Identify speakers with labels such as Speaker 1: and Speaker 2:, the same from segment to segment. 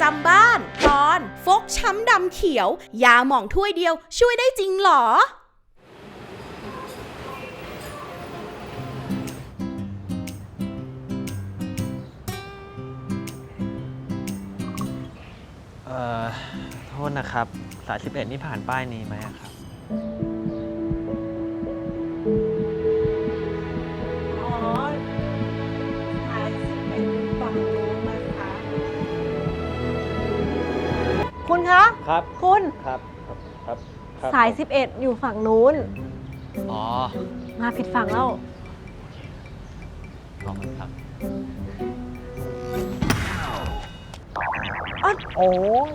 Speaker 1: จำบ้าน ตอนฟกช้ำดำเขียว ยาหม่องถ้วยเดียวช่วยได้จริงหรอ
Speaker 2: เอ่อ โทษนะครับ สาย 11 นี่ผ่านป้ายนี้ไหมอะครับ
Speaker 3: คุณคะ
Speaker 2: ครับ
Speaker 3: คุณ
Speaker 2: ครับครับครับครับ
Speaker 3: สาย 11 อยู่ฝั่งนู้น
Speaker 2: อ๋อ
Speaker 3: มาผิดฝั่งแล้ว
Speaker 2: ขอบคุณครับ
Speaker 3: โอ้ย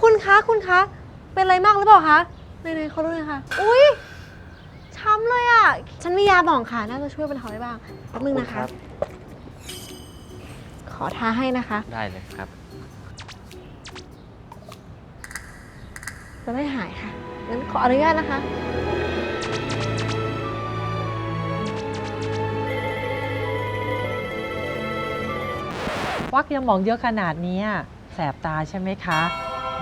Speaker 3: คุณคะคุณคะ เป็นอะไรมากหรือเปล่าคะไหนๆเขาดูหน่อยค่ะ อุ้ยช้ำเลยอะ ฉันมียาหม่องค่ะ น่าจะช่วยบรรเทาได้บ้างแป๊บนึงนะคะ ขอทาให้นะคะ
Speaker 2: ได้เลยครับ
Speaker 3: จะได้หายค่ะ งั้นขออนุญาตนะคะ
Speaker 4: วักยาหมองเยอะขนาดเนี้ยแสบตาใช่ไหมคะ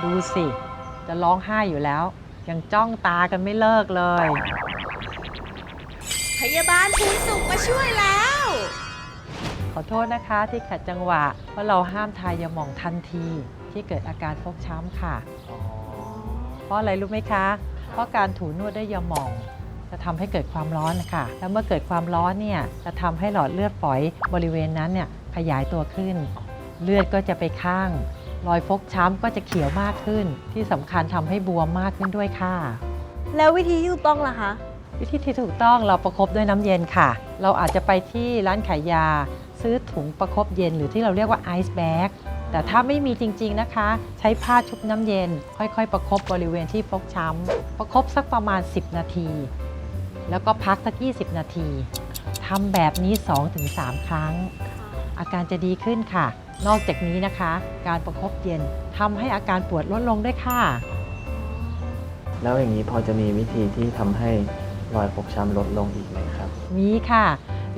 Speaker 4: ดูสิ จะร้องไห้อยู่แล้ว ยังจ้องตากันไม่เลิกเลย
Speaker 1: พยาบาลภูนสุขมาช่วยแล้ว
Speaker 4: ขอโทษนะคะที่ขัดจังหวะเพราะเราห้ามทายยาหมองทันทีที่เกิดอาการฟกช้ำค่ะ
Speaker 2: อ๋อ
Speaker 4: เพราะอะไรรู้ไหมคะ เพราะการถูนวดด้วยยาหม่อง จะทำให้เกิดความร้อนนะคะแล้วเมื่อเกิดความร้อนเนี่ยจะทำให้หลอดเลือดฝอยบริเวณนั้นเนี่ยขยายตัวขึ้น เลือดก็จะไปข้างรอยฟกช้ำก็จะเขียวมากขึ้น ที่สำคัญทำให้บวมมากขึ้นด้วยค่ะ
Speaker 3: แล้ววิธีที่ถูกต้องล่ะคะ
Speaker 4: วิธีที่ถูกต้องเราประคบด้วยน้ำเย็นค่ะ เราอาจจะไปที่ร้านขายยา ซื้อถุงประคบเย็นหรือที่เราเรียกว่าไอซ์แบ็ก แต่ถ้าไม่มีจริง ๆนะคะ ใช้ผ้าชุบน้ำเย็น ค่อย ๆ ประคบบริเวณที่ฟกช้ำประคบสักประมาณ 10 นาที แล้วก็พักสัก 20 นาทีทำแบบนี้ 2-3 ครั้ง อาการจะดีขึ้นค่ะ นอกจากนี้นะคะ การประคบเย็นทำให้อาการปวดลดลงด้วยค่ะ
Speaker 2: แล้วอย่างนี้พอจะมีวิธีที่ทำให้รอยฟกช้ำลดลงอีกไหมครับ
Speaker 4: มีค่ะ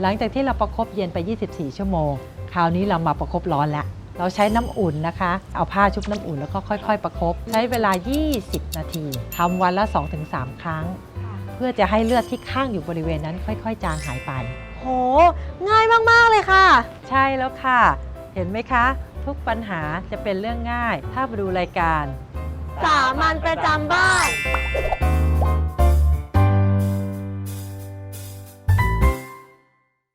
Speaker 4: หลังจากที่เราประคบเย็นไป 24 ชั่วโมง คราวนี้เรามาประคบร้อนแล้ว เราใช้น้ำอุ่นนะคะ เอาผ้าชุบน้ำอุ่นแล้วก็ค่อย ๆ ประคบใช้เวลา 20 นาทีทำวันละ 2-3 ครั้ง เพื่อจะให้เลือดที่ข้างอยู่บริเวณนั้นค่อย ๆ จางหายไป
Speaker 3: โห ง่ายมาก ๆ เลยค่ะ
Speaker 4: ใช่แล้วค่ะ เห็นไหมคะ ทุกปัญหาจะเป็นเรื่องง่าย ถ้ามาดูรายการ
Speaker 3: สามัญประจำบ้าน